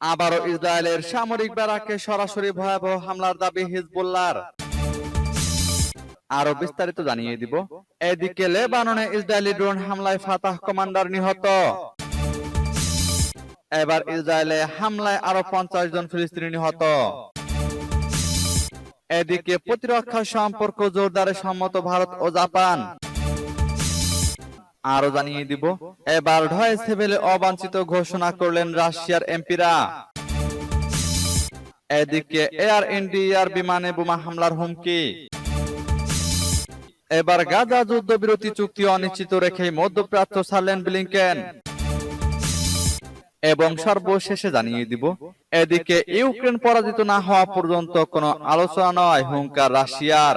আবারও ইসরায়েলের সামরিক ব্যারাকে সরাসরি ভয়াবহ হামলার দাবি হিজবুল্লাহর। আরও বিস্তারিত জানিয়ে দিব। এদিকে লেবাননে ইসরায়েলি ড্রোন হামলায় ফাতাহ কমান্ডার নিহত। এবার ইসরায়েলে হামলায় আরও পঞ্চাশ জন ফিলিস্তিনি নিহত। এদিকে প্রতিরক্ষা সম্পর্ক জোরদারে সম্মত ভারত ও জাপান। আরও জানিয়ে দিব, এবার ঢয় সেভেলে অবাঞ্ছিত ঘোষণা করলেন রাশিয়ার এমপিরা। এদিকে এয়ার ইন্ডিয়ার বিমানে বোমা হামলার হুমকি। এবার গাজা যুদ্ধবিরতি চুক্তি অনিশ্চিত রেখে মধ্যপ্রাচ্য ছাড়লেন ব্লিংকেন। এবং সর্বশেষে জানিয়ে দিব, এদিকে ইউক্রেন পরাজিত না হওয়া পর্যন্ত কোনো আলোচনা নয় হুঙ্কার রাশিয়ার।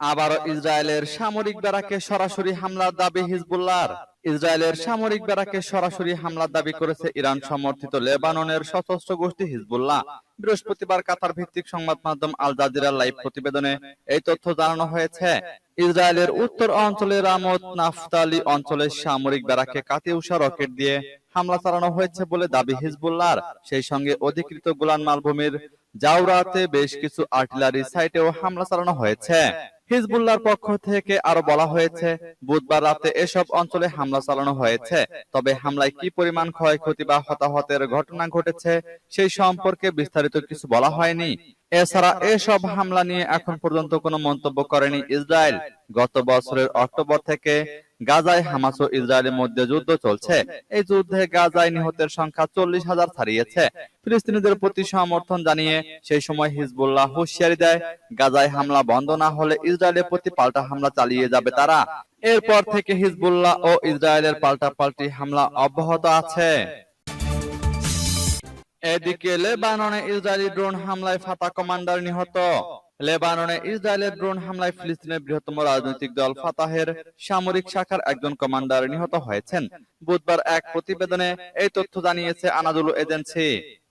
আবারও ইসরায়েলের সামরিক ব্যারাকে সরাসরি হামলার দাবি হিজবুল্লাহর। ইসরায়েলের সামরিক ব্যারাকে সরাসরি হামলার দাবি করেছে ইরান সমর্থিত লেবাননের সশস্ত্র গোষ্ঠী হিজবুল্লাহ। বৃহস্পতিবার কাতার ভিত্তিক সংবাদ মাধ্যম আল জাজিরার লাইভ প্রতিবেদনে এই তথ্য জানানো হয়েছে। ইসরায়েলের উত্তর অঞ্চলের রামত নাফতালি অঞ্চলের সামরিক ব্যারাকে কাতিউষা রকেট দিয়ে হামলা চালানো হয়েছে বলে দাবি হিজবুল্লাহর। সেই সঙ্গে অধিকৃত গোলান মালভূমির জাউরাতে বেশ কিছু আর্টিলারি সাইটেও হামলা চালানো হয়েছে। হিজবুল্লাহর পক্ষ থেকে আরও বলা হয়েছে, বুধবার রাতে এসব অঞ্চলে হামলা চালানো হয়েছে। তবে হামলায় কি পরিমাণ ক্ষয়ক্ষতি বা হতাহতের ঘটনা ঘটেছে, সেই সম্পর্কে বিস্তারিত কিছু বলা হয়নি। এছাড়া এসব হামলা নিয়ে এখন পর্যন্ত কোনো মন্তব্য করেনি ইসরায়েল। গত বছরের অক্টোবর থেকে গাজায় হামাস ও ইসরায়েলের মধ্যে যুদ্ধ চলছে। এই যুদ্ধে গাজায় নিহতের সংখ্যা চল্লিশ হাজার ছাড়িয়েছে। ফিলিস্তিনিদের প্রতি সমর্থন জানিয়ে সেই সময় হিজবুল্লাহ হুঁশিয়ারি দেয় গাজায় হামলা বন্ধ না হলে ইসরায়েলের প্রতি পাল্টা হামলা চালিয়ে যাবে তারা। এরপর থেকে হিজবুল্লাহ ও ইসরায়েলের পাল্টা পাল্টি হামলা অব্যাহত আছে। এদিকে লেবাননে ইসরায়েলি ড্রোন হামলায় ফাতা কমান্ডার নিহত। লেবাননে ইসরায়েলের ড্রোন হামলায় ফিলিস্তিনের বৃহত্তম রাজনৈতিক দল ফাতাহের সামরিক শাখার একজন কমান্ডার নিহত হয়েছেন। বুধবার এক প্রতিবেদনে এই তথ্য জানিয়েছে আনাদুল এজেন্সি।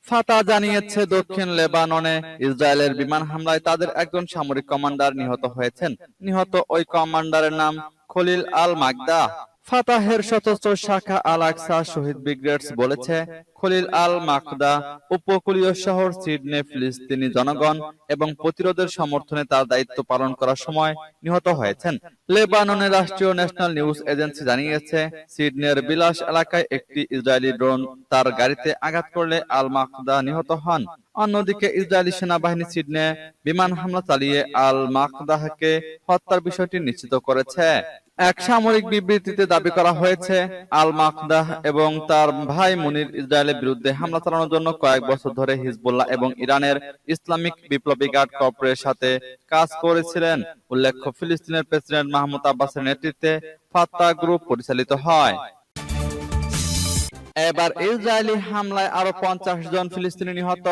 ফাতা জানিয়েছে, দক্ষিণ লেবাননে ইসরায়েলের বিমান হামলায় তাদের একজন সামরিক কমান্ডার নিহত হয়েছেন। নিহত ওই কমান্ডারের নাম খলিল আল মাগদা ফাতাহের সশস্ত্র শাখা আল আকসা শহীদ ব্রিগেডস বলেছে খলিল আল মাকদা উপকূলীয় শহর সিডনে, ফিলিস্তিনি জনগণ এবং প্রতিরোধের সমর্থনে তার দায়িত্ব পালন করার সময় নিহত হয়েছেন। লেবাননের রাষ্ট্রীয় ন্যাশনাল নিউজ এজেন্সি জানিয়েছে, সিডনের বিলাস এলাকায় একটি ইসরায়েলি ড্রোন তার গাড়িতে আঘাত করলে আল মাকদা নিহত হন। অন্যদিকে ইসরায়েলি সেনাবাহিনী সিডনে বিমান হামলা চালিয়ে আল মাকদাহকে হত্যার বিষয়টি নিশ্চিত করেছে। এক সামরিক বিবৃতিতে দাবি করা হয়েছে, আল মাকদাহ এবং তার ভাই মুনির ইসরায়েলের বিরুদ্ধে হামলা চালানোর জন্য কয়েক বছর ধরে হিজবুল্লাহ এবং ইরানের ইসলামিক বিপ্লবী গার্ড কর্পোরের সাথে কাজ করেছিলেন। উল্লেখ্য, ফিলিস্তিনের প্রেসিডেন্ট মাহমুদ আব্বাসের নেতৃত্বে ফাত্তা গ্রুপ পরিচালিত হয়। এবার ইসরায়েলি হামলায় আরও পঞ্চাশ জন ফিলিস্তিনি নিহত।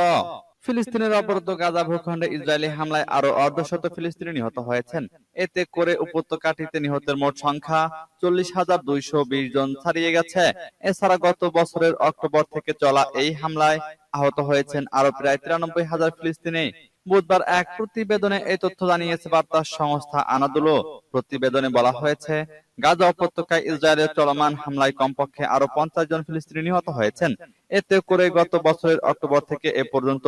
ফিলিস্তিনের অবরুদ্ধ গাজা ভূখণ্ডে ইসরায়েলি হামলায় আরও অর্ধশত ফিলিস্তিনি নিহত হয়েছেন। এতে করে উপত্যকাটিতে নিহতের মোট সংখ্যা চল্লিশ হাজার দুইশো বিশ জন ছাড়িয়ে গেছে। এছাড়া গত বছরের অক্টোবর থেকে চলা এই হামলায় আহত হয়েছেন আরও প্রায় তিরানব্বই হাজার ফিলিস্তিনি। বুধবার এক প্রতিবেদনে এই তথ্য জানিয়েছে বার্তা সংস্থা আনাদুলো। প্রতিবেদনে বলা হয়েছে, গাজা উপত্যকায় ইসরায়েলের চলমান হামলায় কমপক্ষে আরও পঞ্চাশ জন ফিলিস্তিনি নিহত হয়েছেন। এতে করে গত বছরের অক্টোবর থেকে এ পর্যন্ত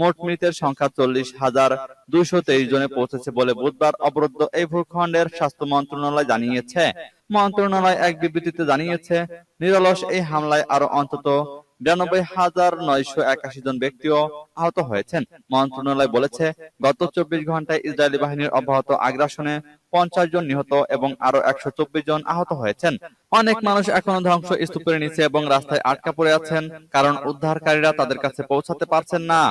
মোট মৃতের সংখ্যা চল্লিশ হাজার দুইশো তেইশ জনে পৌঁছেছে বলে বুধবার অবরুদ্ধ এই ভূখণ্ডের স্বাস্থ্য মন্ত্রণালয় জানিয়েছে। মন্ত্রণালয় এক বিবৃতিতে জানিয়েছে, নিরলস এই হামলায় আরও অন্তত বিরানব্বই হাজার নয়শো একাশি জন ব্যক্তিও আহত হয়েছেন। মন্ত্রণালয় বলেছে, গত চব্বিশ ঘন্টায় ইসরায়েলি বাহিনীর অব্যাহত আগ্রাসনে পঞ্চাশ জন নিহত এবং আরও একশো চব্বিশ জন আহত হয়েছেন। অনেক মানুষ এখনও ধ্বংস স্তূপের নিচে এবং রাস্তায় আটকা পড়ে আছেন, কারণ উদ্ধারকারীরা তাদের কাছে পৌঁছাতে পারছেন না।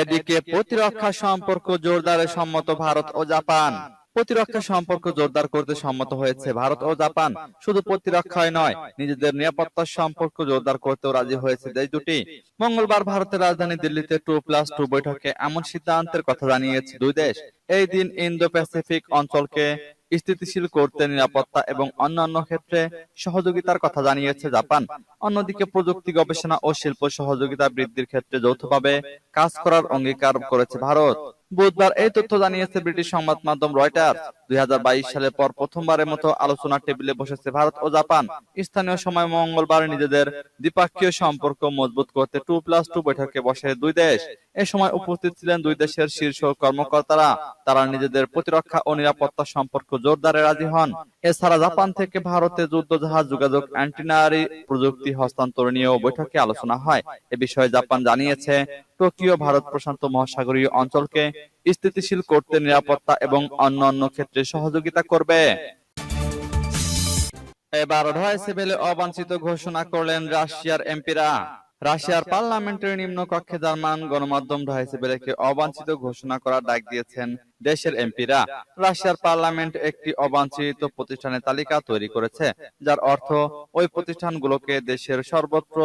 এদিকে প্রতিরক্ষা সম্পর্ক জোরদারে সম্মত ভারত ও জাপান। প্রতিরক্ষা সম্পর্ক জোরদার করতে সম্মত হয়েছে। ভারত ও জাপান শুধু প্রতিরক্ষায় নয়, নিজেদের নিরাপত্তার সম্পর্ক জোরদার করতেও রাজি হয়েছে দেশ দুটি। মঙ্গলবার ভারতের রাজধানী দিল্লিতে টু প্লাস টু বৈঠকে এমন সিদ্ধান্তের কথা জানিয়েছে দুই দেশ। এই দিন ইন্দো প্যাসিফিক অঞ্চলকে স্থিতিশীল করতে নিরাপত্তা এবং অন্যান্য ক্ষেত্রে সহযোগিতার কথা জানিয়েছে জাপান। অন্যদিকে প্রযুক্তি গবেষণা ও শিল্প সহযোগিতা বৃদ্ধির ক্ষেত্রে যৌথভাবে কাজ করার অঙ্গীকার করেছে ভারত। বুধবার এই তথ্য জানিয়েছে ব্রিটিশ সংবাদ মাধ্যম রয়টার দুই সালে পর প্রথমবারের মতো আলোচনা টেবিলে বসেছে ভারত ও জাপান। স্থানীয় সময় মঙ্গলবার নিজেদের দ্বিপাক্ষীয় সম্পর্ক মজবুত করতে টু প্লাস টু বৈঠকে বসে দুই দেশ। এ সময় উপস্থিত ছিলেন দুই দেশের শীর্ষ কর্মকর্তারা। তারা নিজেদের প্রতিরক্ষা ও নিরাপত্তা সম্পর্ক জোরদারে রাজি হন। এছাড়া জাপান থেকে ভারতে যুদ্ধ জাহাজ যোগাযোগ অ্যান্টিনারি প্রযুক্তি হস্তান্তর নিয়েও বৈঠকে আলোচনা হয়। এ বিষয়ে জাপান জানিয়েছে, টোকিও, ভারত প্রশান্ত মহাসাগরীয় অঞ্চলকে স্থিতিশীল করতে নিরাপত্তা এবং অন্যান্য ক্ষেত্রে সহযোগিতা করবে। এবার ঢয়সেবেলে অবাঞ্ছিত ঘোষণা করলেন রাশিয়ার এমপিরা। রাশিয়ার পার্লামেন্টের নিম্ন কক্ষে জার্মান গণমাধ্যম ঢয়সেবেলেকে অবাঞ্ছিত ঘোষণা করার ডাক দিয়েছেন দেশের এমপিরা। রাশিয়ার পার্লামেন্ট একটি অবাঞ্ছিত প্রতিষ্ঠানের তালিকা তৈরি করেছে যার অর্থ ওই প্রতিষ্ঠানগুলোকে দেশের সর্বত্র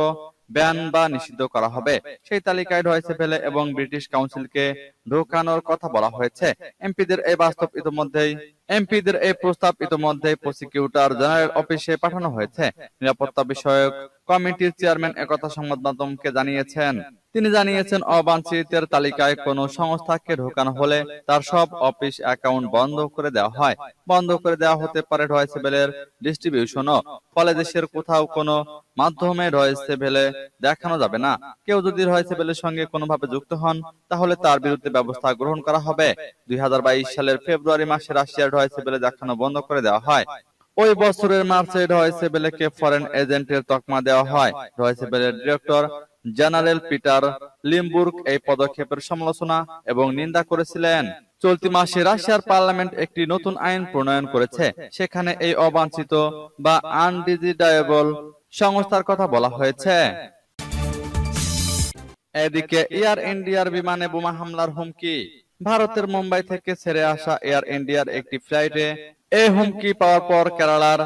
ব্যান বা নিষিদ্ধ করা হবে। সেই তালিকায় রয়েছে ফেলে এবং ব্রিটিশ কাউন্সিলকে ঢোকানোর কথা বলা হয়েছে। এমপিদের এই বাস্তব ইতিমধ্যেই এমপিদের এই প্রস্তাব ইতিমধ্যেই প্রসিকিউটর জেনারেল অফিসে পাঠানো হয়েছে। নিরাপত্তা বিষয়ক কমিটির চেয়ারম্যান একথা সংবাদ মাধ্যমকে জানিয়েছেন। তিনি জানিয়েছেন, অবাঞ্ছিতের তালিকায় কোন সংস্থাকে ঢোকানো হলে তার সব অফিস অ্যাকাউন্ট বন্ধ করে দেওয়া হয়। বন্ধ করে দেওয়া হতে পারে রয়েসেবেলের ডিস্ট্রিবিউশনও। ফলে দেশের কোথাও কোনো মাধ্যমে রয়েসেবেলে দেখানো যাবে না। কেউ যদি রয়েসেবেলের সঙ্গে কোনোভাবে যুক্ত হন, তাহলে তার বিরুদ্ধে ব্যবস্থা গ্রহণ করা হবে। দুই হাজার বাইশ সালের ফেব্রুয়ারি মাসে রাশিয়ার রয়েসেবেলে দেখানো বন্ধ করে দেওয়া হয়। ওই বছরের মার্চে রয়েসেবেলেকে ফরেন এজেন্টের তকমা দেওয়া হয়। রয়েসেবেলের ডিরেক্টর জেনারেল পিটার লিমবুর্গ এই পদক্ষেপের সমালোচনা এবং নিন্দা করেছিলেন। চলতি মাসে রাশিয়ার পার্লামেন্ট একটি নতুন আইন প্রণয়ন করেছে। সেখানে এই অবাঞ্ছিত বা আনডিজিটায়েবল সংস্থার কথা বলা হয়েছে। এদিকে এয়ার ইন্ডিয়ার বিমানে বোমা হামলার হুমকি। ভারতের মুম্বাই থেকে ছেড়ে আসা এয়ার ইন্ডিয়ার একটি ফ্লাইটে এই হুমকি পাওয়ার পর কেরালার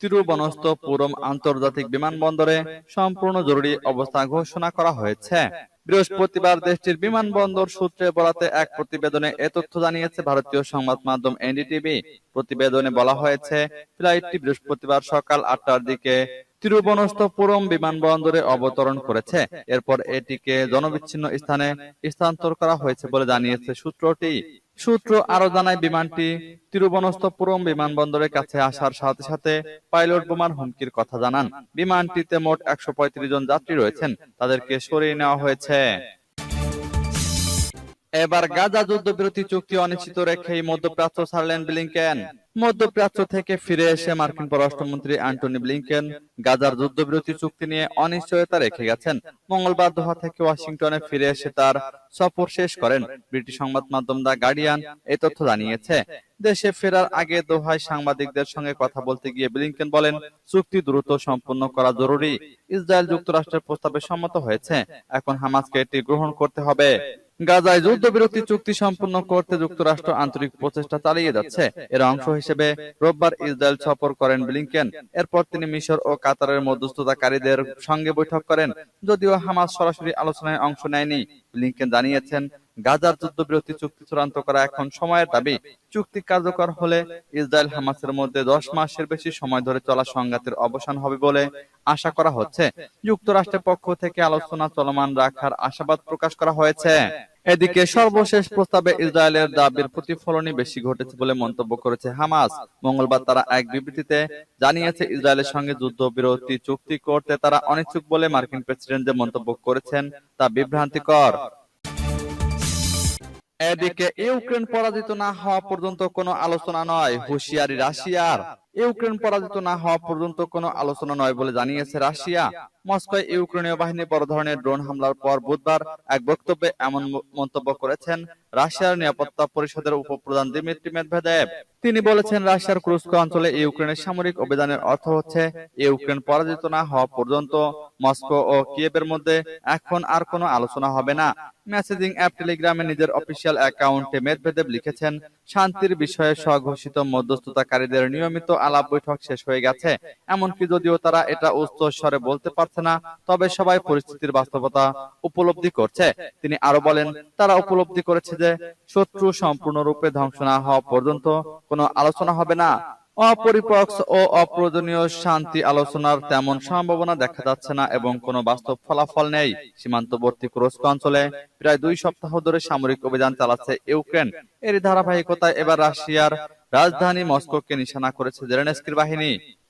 তিরুবনস্তপুরম আন্তর্জাতিক বিমানবন্দরে সম্পূর্ণ জরুরি অবস্থা ঘোষণা করা হয়েছে। বৃহস্পতিবার দেশটির বিমানবন্দর সূত্রে বরাতে এক প্রতিবেদনে এ তথ্য জানিয়েছে ভারতীয় সংবাদ মাধ্যম এনডিটিভি। প্রতিবেদনে বলা হয়েছে, ফ্লাইটটি বৃহস্পতিবার সকাল আটটার দিকে তিরুবনস্তপুরম বিমানবন্দরে অবতরণ করেছে। এরপর এটিকে জনবিচ্ছিন্ন স্থানে স্থানান্তর করা হয়েছে বলে জানিয়েছে সূত্রটি। সূত্র আরও জানায়, বিমানটি তিরুবনস্তপুরম বিমানবন্দরের কাছে আসার সাথে সাথে পাইলট বোমার হুমকির কথা জানান। বিমানটিতে মোট একশো পঁয়ত্রিশ জন যাত্রী রয়েছেন। তাদেরকে সরিয়ে নেওয়া হয়েছে। এবার গাজা যুদ্ধবিরতি চুক্তি অনিশ্চিত রেখেই মধ্যপ্রাচ্য ছাড়লেন ব্লিংকেন। মধ্যপ্রাচ্য থেকে ফিরে এসে মার্কিন পররাষ্ট্রমন্ত্রী অ্যান্টনি ব্লিংকেন গাজার যুদ্ধবিরতি চুক্তি নিয়ে অনিশ্চয়তা রেখে গেছেন। মঙ্গলবার দোহা থেকে ওয়াশিংটনে ফিরে এসে তার সফর শেষ করেন। ব্রিটিশ সংবাদ মাধ্যম দা গার্ডিয়ান এই তথ্য জানিয়েছে। দেশে ফেরার আগে দোহায় সাংবাদিকদের সঙ্গে কথা বলতে গিয়ে ব্লিংকেন বলেন চুক্তি দ্রুত সম্পন্ন করা জরুরি ইসরায়েল যুক্তরাষ্ট্রের প্রস্তাবে সম্মত হয়েছে এখন হামাসকে এটি গ্রহণ করতে হবে গাজায় যুদ্ধ যুদ্ধবিরতি চুক্তি সম্পন্ন করতে যুক্তরাষ্ট্র আন্তরিক প্রচেষ্টা চালিয়ে যাচ্ছে। এর অংশ হিসেবে রোববার ইসরায়েল সফর করেন ব্লিংকেন। এরপর তিনি মিশর ও কাতারের মধ্যস্থতাকারীদের সঙ্গে বৈঠক করেন, যদিও হামাস সরাসরি আলোচনায় অংশ নেয়নি। ব্লিংকেন জানিয়েছেন, গাজার যুদ্ধবিরতি চুক্তি চূড়ান্ত করা এখন সময়ের দাবি। চুক্তি কার্যকর হলে ইসরায়েল হামাসের মধ্যে দশ মাসের বেশি সময় ধরে চলা সংঘাতের অবসান হবে বলে আশা করা হচ্ছে। যুক্তরাষ্ট্রের পক্ষ থেকে আলোচনা চলমান রাখার আশাবাদ প্রকাশ করা হয়েছে। এদিকে সর্বশেষ প্রস্তাবে ইসরায়েলের দাবির প্রতিফলনই বেশি ঘটেছে বলে মন্তব্য করেছে হামাস। মঙ্গলবার তারা এক বিবৃতিতে জানিয়েছে ইসরায়েলের সঙ্গে যুদ্ধবিরতি চুক্তি করতে তারা অনিচ্ছুক বলে মার্কিন প্রেসিডেন্ট যে মন্তব্য করেছেন তা বিভ্রান্তিকর। এদিকে ইউক্রেন পরাজিত না হওয়া পর্যন্ত কোনো আলোচনা নয় হুঁশিয়ারি রাশিয়ার। ইউক্রেন পরাজিত না হওয়া পর্যন্ত কোনো আলোচনা নয় বলে জানিয়েছে রাশিয়া। মস্কোয় ইউক্রেনীয় বাহিনী বড় ধরনের ড্রোন হামলার পর বুধবার এক বক্তব্যে এমন মন্তব্য করেছেন রাশিয়ার নিরাপত্তা পরিষদের উপপ্রধান দিমিত্রি মেদভেদেব তিনি বলেছেন, রাশিয়ার ক্রুস্ক অঞ্চলে ইউক্রেনের সামরিক অভিযানের অর্থ হচ্ছে ইউক্রেন পরাজিত না হওয়া পর্যন্ত মস্কো ও কিয়েভের মধ্যে এখন আর কোনো আলোচনা হবে না। মেসেজিং অ্যাপ টেলিগ্রামে নিজের অফিসিয়াল অ্যাকাউন্টে মেদভেদেব লিখেছেন, শান্তির বিষয়ে স্বঘোষিত মধ্যস্থতাকারীদের নিয়মিত আলাপ বৈঠক শেষ হয়ে গেছে। এমনকি যদিও তারা এটা উচ্চ স্বরে বলতে পারছে না, তবে সবাই পরিস্থিতির বাস্তবতা উপলব্ধি করছে। তিনি আরও বলেন, তারা উপলব্ধি করেছে যে শত্রু সম্পূর্ণরূপে ধ্বংস না হওয়া পর্যন্ত কোনো আলোচনা হবে না। অপরিপক্ষ ও অপ্রয়োজনীয় শান্তি আলোচনার তেমন সম্ভাবনা দেখা যাচ্ছে না এবং কোনো বাস্তব ফলাফল নেই। সীমান্তবর্তী কুরস্ক অঞ্চলে প্রায় দুই সপ্তাহ ধরে সামরিক অভিযান চালাচ্ছে ইউক্রেন। এর ধারাবাহিকতায় এবার রাশিয়ার রাজধানী মস্কোকে নিশানা করেছে জেলেনস্কির বাহিনী।